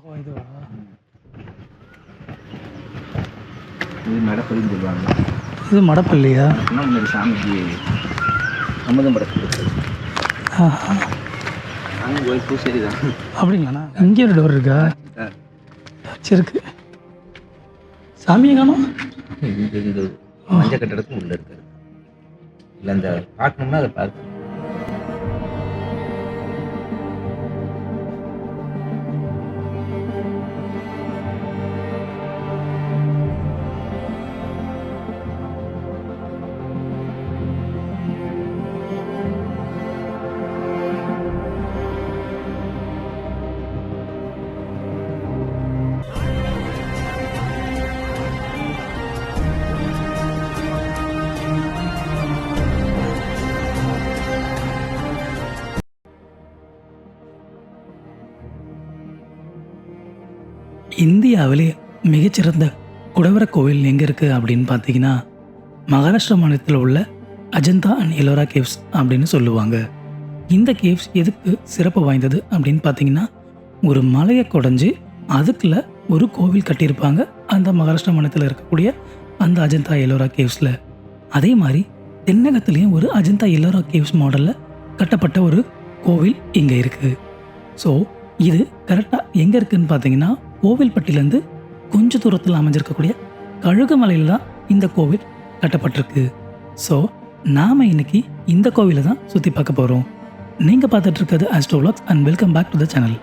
ஓ இதுவா இது சொல்லுவாங்க இது மடப்பள்ளியா முன்னாடி சாமிக்கு அமுதம் படத்துக்கு ஆஹா. சாமி கோயில் பூசேரி தான் அப்படிங்களாண்ணா இங்கே ஒரு டோர் இருக்கா இருக்கு சாமியை காணோம் இந்த மஞ்சள் கட்டடத்துக்கு உள்ள இருக்காரு இல்லை அந்த பார்க்கணும்னா அதை பார்க்க இந்தியாவிலே மிகச்சிறந்த குடவர கோவில் எங்கே இருக்குது அப்படின்னு பார்த்தீங்கன்னா மகாராஷ்டிரா மாநிலத்தில் உள்ள அஜந்தா அண்ட் எலோரா கேவ்ஸ் அப்படின்னு சொல்லுவாங்க. இந்த கேவ்ஸ் எதுக்கு சிறப்பு வாய்ந்தது அப்படின்னு பார்த்தீங்கன்னா ஒரு மலையை குடஞ்சி அதுக்குள்ள ஒரு கோவில் கட்டியிருப்பாங்க. அந்த மகாராஷ்டிரா மாநிலத்தில் இருக்கக்கூடிய அந்த அஜந்தா எலோரா கேவ்ஸில். அதே மாதிரி தென்னகத்துலேயும் ஒரு அஜந்தா எல்லோரா கேவ்ஸ் மாடலில் கட்டப்பட்ட ஒரு கோவில் இங்கே இருக்குது ஸோ இது கரெக்டாக எங்கே இருக்குதுன்னு பார்த்தீங்கன்னா கோவில்பட்டிலேருந்து கொஞ்ச தூரத்தில் அமைஞ்சிருக்கக்கூடிய கழுகுமலையில் தான் இந்த கோவில் கட்டப்பட்டிருக்கு. ஸோ நாம் இன்னைக்கு இந்த கோவிலை தான் சுற்றி பார்க்க போகிறோம் நீங்கள் பார்த்துட்டு இருக்கிறது and welcome back to the channel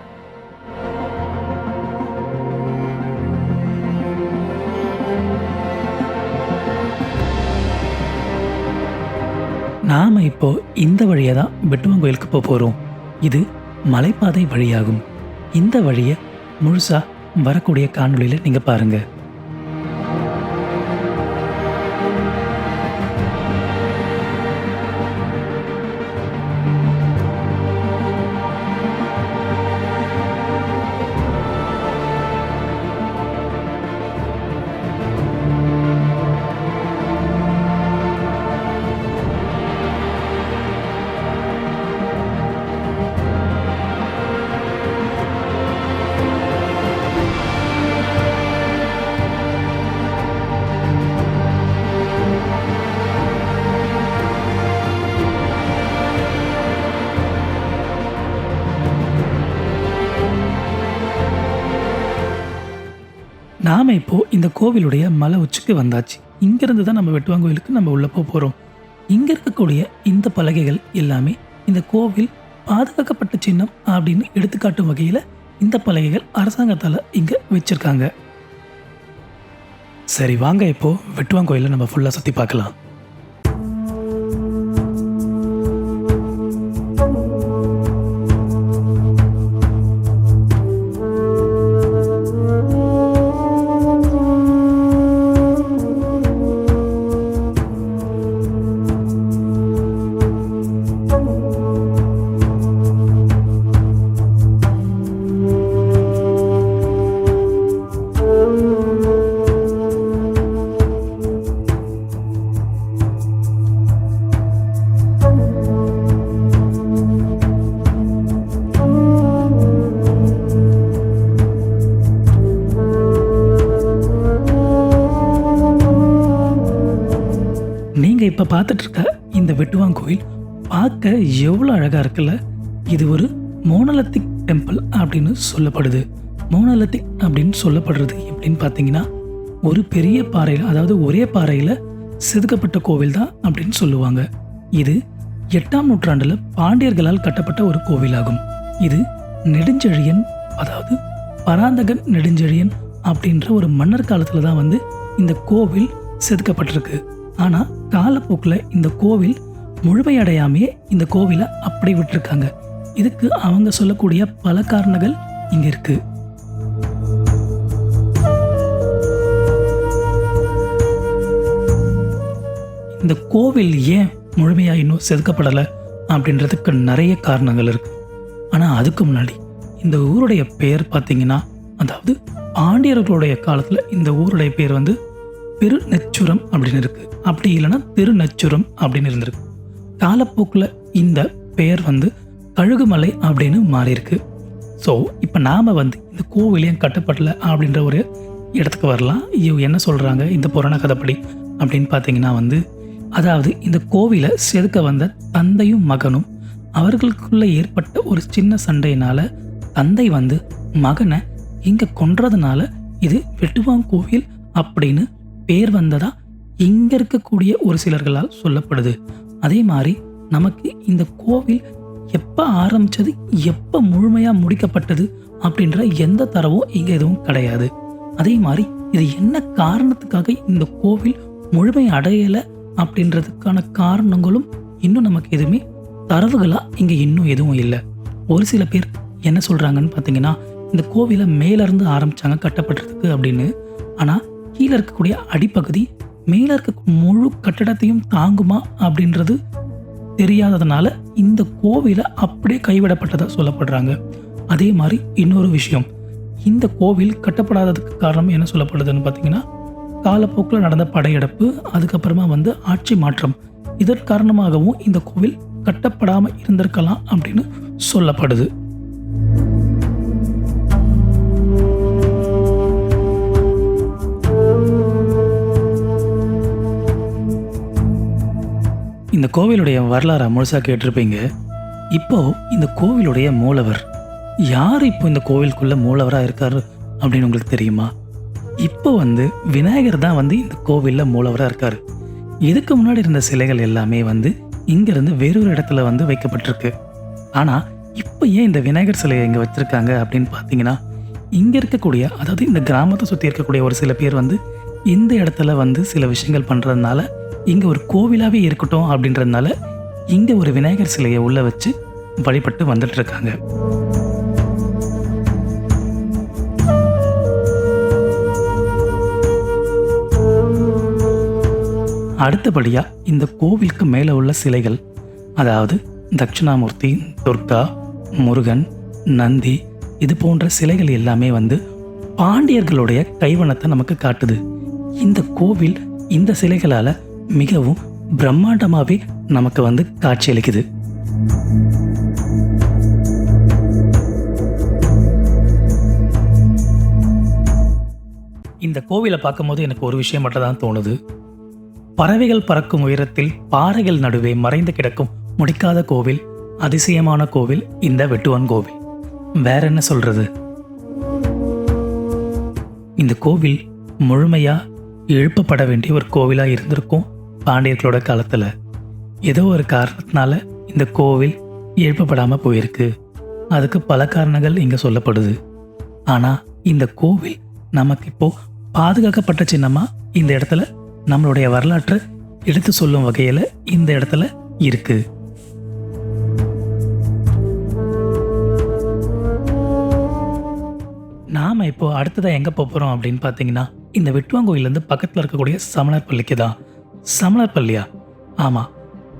நாம் இப்போ இந்த வழியை தான் வெட்டுவன் கோயிலுக்கு போக போகிறோம் இது மலைப்பாதை வழியாகும். இந்த வழியை முழுசாக வரக்கூடிய காணொளியில் நீங்கள் பாருங்கள் நாம் இப்போ இந்த கோவிலுடைய மலை உச்சிக்கு வந்தாச்சு. இங்கிருந்து தான் நம்ம வெட்டுவாங்க கோயிலுக்கு நம்ம உள்ளே போக போகிறோம் இங்கே இருக்கக்கூடிய இந்த பலகைகள் எல்லாமே இந்த கோவில் பாதுகாக்கப்பட்ட சின்னம் அப்படின்னு எடுத்துக்காட்டும் வகையில் இந்த பலகைகள் அரசாங்கத்தால் இங்கே வச்சிருக்காங்க. சரி வாங்க இப்போ வெட்டுவாங்க கோயிலை நம்ம ஃபுல்லாக சுற்றி பார்க்கலாம். நீங்கள் இப்போ பார்த்துட்ருக்க இந்த வெட்டுவான் கோயில் பார்க்க எவ்வளோ அழகாக இருக்குல்ல? இது ஒரு மோனலத்திக் டெம்பிள் அப்படின்னு சொல்லப்படுது. மோனலத்திக் அப்படின்னு சொல்லப்படுறது எப்படின்னு பார்த்தீங்கன்னா ஒரு பெரிய பாறையில் அதாவது ஒரே பாறையில் செதுக்கப்பட்ட கோவில் தான் அப்படின்னு சொல்லுவாங்க. இது எட்டாம் நூற்றாண்டில் பாண்டியர்களால் கட்டப்பட்ட ஒரு கோவிலாகும். இது நெடுஞ்செழியன் அதாவது பராந்தகன் நெடுஞ்செழியன் அப்படின்ற ஒரு மன்னர் காலத்தில் தான் வந்து இந்த கோவில் செதுக்கப்பட்டிருக்கு. ஆனால் காலப்போக்கில் இந்த கோவில் முழுமையடையாமையே இந்த கோவிலை அப்படி விட்டுருக்காங்க. இதுக்கு அவங்க சொல்லக்கூடிய பல காரணங்கள் இங்கே இருக்கு. இந்த கோவில் ஏன் முழுமையாக இன்னும் செதுக்கப்படலை அப்படின்றதுக்கு நிறைய காரணங்கள் இருக்கு. ஆனால் அதுக்கு முன்னாடி இந்த ஊருடைய பெயர் பார்த்தீங்கன்னா அதாவது பாண்டியர்களுடைய காலத்தில் இந்த ஊருடைய பேர் வந்து பெரு நச்சுரம் அப்படின்னு இருக்கு. அப்படி இல்லைன்னா திருநெச்சுரம் அப்படின்னு இருந்திருக்கு. காலப்போக்கில் இந்த பெயர் வந்து கழுகுமலை அப்படின்னு மாறியிருக்கு. ஸோ இப்போ நாம் வந்து இந்த கோவிலையும் கட்டப்படல அப்படின்ற ஒரு இடத்துக்கு வரலாம். இவங்க என்ன சொல்கிறாங்க இந்த புராண கதைப்படி அப்படின்னு பார்த்தீங்கன்னா வந்து அதாவது இந்த கோவிலை செதுக்க வந்த தந்தையும் மகனும் அவர்களுக்குள்ளே ஏற்பட்ட ஒரு சின்ன சண்டையினால் தந்தை வந்து மகனை இங்கே கொன்றதுனால இது வெட்டுவாங்கோவில் அப்படின்னு பேர் வந்ததா இங்கே இருக்கக்கூடிய ஒரு சிலர்களால் சொல்லப்படுது. அதே மாதிரி நமக்கு இந்த கோவில் எப்போ ஆரம்பிச்சது எப்போ முழுமையாக முடிக்கப்பட்டது அப்படின்ற எந்த தரவும் இங்கே எதுவும் கிடையாது. அதே மாதிரி இது என்ன காரணத்துக்காக இந்த கோவில் முழுமை அடையலை அப்படின்றதுக்கான காரணங்களும் இன்னும் நமக்கு எதுவுமே தரவுகளாக இங்கே இன்னும் எதுவும் இல்லை. ஒரு சில பேர் என்ன சொல்கிறாங்கன்னு பார்த்தீங்கன்னா இந்த கோவிலை மேலேருந்து ஆரம்பிச்சாங்க கட்டப்படுறதுக்கு அப்படின்னு. ஆனால் கீழே இருக்கக்கூடிய அடிப்பகுதி மேலே இருக்க முழு கட்டடத்தையும் தாங்குமா அப்படின்றது தெரியாததுனால இந்த கோவிலை அப்படியே கைவிடப்பட்டதாக சொல்லப்படுறாங்க. அதே மாதிரி இன்னொரு விஷயம் இந்த கோவில் கட்டப்படாததுக்கு காரணம் என்ன சொல்லப்படுதுன்னு பார்த்தீங்கன்னா காலப்போக்கில் நடந்த படையெடுப்பு அதுக்கப்புறமா வந்து ஆட்சி மாற்றம். இதன் காரணமாகவும் இந்த கோவில் கட்டப்படாமல் இருந்திருக்கலாம் அப்படின்னு சொல்லப்படுது. இந்த கோவிலுடைய வரலாறை முழுசாக கேட்டிருப்பீங்க. இப்போ இந்த கோவிலுடைய மூலவர் யார் இப்போ இந்த கோவிலுக்குள்ள மூலவராக இருக்கார் அப்படின்னு உங்களுக்கு தெரியுமா? இப்போ வந்து விநாயகர் தான் வந்து இந்த கோவிலில் மூலவராக இருக்கார். இதுக்கு முன்னாடி இருந்த சிலைகள் எல்லாமே வந்து இங்கேருந்து வேறொரு இடத்துல வந்து வைக்கப்பட்டிருக்கு. ஆனால் இப்போ ஏன் இந்த விநாயகர் சிலையை இங்கே வச்சிருக்காங்க அப்படின்னு பார்த்தீங்கன்னா இங்கே இருக்கக்கூடிய அதாவது இந்த கிராமத்தை சுற்றி இருக்கக்கூடிய ஒரு சில பேர் வந்து இந்த இடத்துல வந்து சில விஷயங்கள் பண்ணுறதுனால இங்கே ஒரு கோவிலாகவே இருக்கட்டும் அப்படின்றதுனால இங்கே ஒரு விநாயகர் சிலையை உள்ளே வச்சு வழிபட்டு வந்துட்டு இருக்காங்க அடுத்தபடியாக இந்த கோவிலுக்கு மேலே உள்ள சிலைகள் அதாவது தட்சிணாமூர்த்தி துர்கா முருகன் நந்தி இது போன்ற சிலைகள் எல்லாமே வந்து பாண்டியர்களுடைய கைவனத்தை நமக்கு காட்டுது. இந்த கோவில் இந்த சிலைகளால் மிகவும் பிரம்மாண்டமாகவே நமக்கு வந்து காட்சியளிக்குது. இந்த கோவிலை பார்க்கும்போது எனக்கு ஒரு விஷயம் மட்டும் தான் தோணுது. பறவைகள் பறக்கும் உயரத்தில் பாறைகள் நடுவே மறைந்து கிடக்கும் முடிக்காத கோவில் அதிசயமான கோவில் இந்த வெட்டுவான் கோவில். வேற என்ன சொல்றது? இந்த கோவில் முழுமையா எழுப்பப்பட வேண்டிய ஒரு கோவிலா இருந்திருக்கும் பாண்டியர்களோட காலத்தில் ஏதோ ஒரு காரணத்தினால இந்த கோவில் எழுப்பப்படாமல் போயிருக்கு. அதுக்கு பல காரணங்கள் இங்கே சொல்லப்படுது. ஆனால் இந்த கோவில் நமக்கு இப்போ பாதுகாக்கப்பட்ட சின்னமாக இந்த இடத்துல நம்மளுடைய வரலாற்றை எடுத்து சொல்லும் வகையில் இந்த இடத்துல இருக்கு. நாம இப்போ அடுத்ததாக எங்க போப் போறோம் அப்படின்னு பார்த்தீங்கன்னா இந்த வெட்டுவாங்கோயிலேருந்து பக்கத்தில் இருக்கக்கூடிய சமணர் பள்ளிக்கு தான் சமணர் பள்ளியா ஆமா.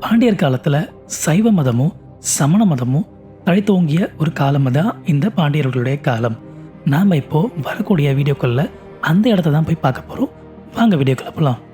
பாண்டியர் காலத்துல சைவ மதமும் சமண மதமும் தழைத்தோங்கிய ஒரு காலம் தான் இந்த பாண்டியர்களுடைய காலம். நாம இப்போ வரக்கூடிய வீடியோக்களில் அந்த இடத்த தான் போய் பார்க்க போறோம். வாங்க வீடியோக்குள்ள போகலாம்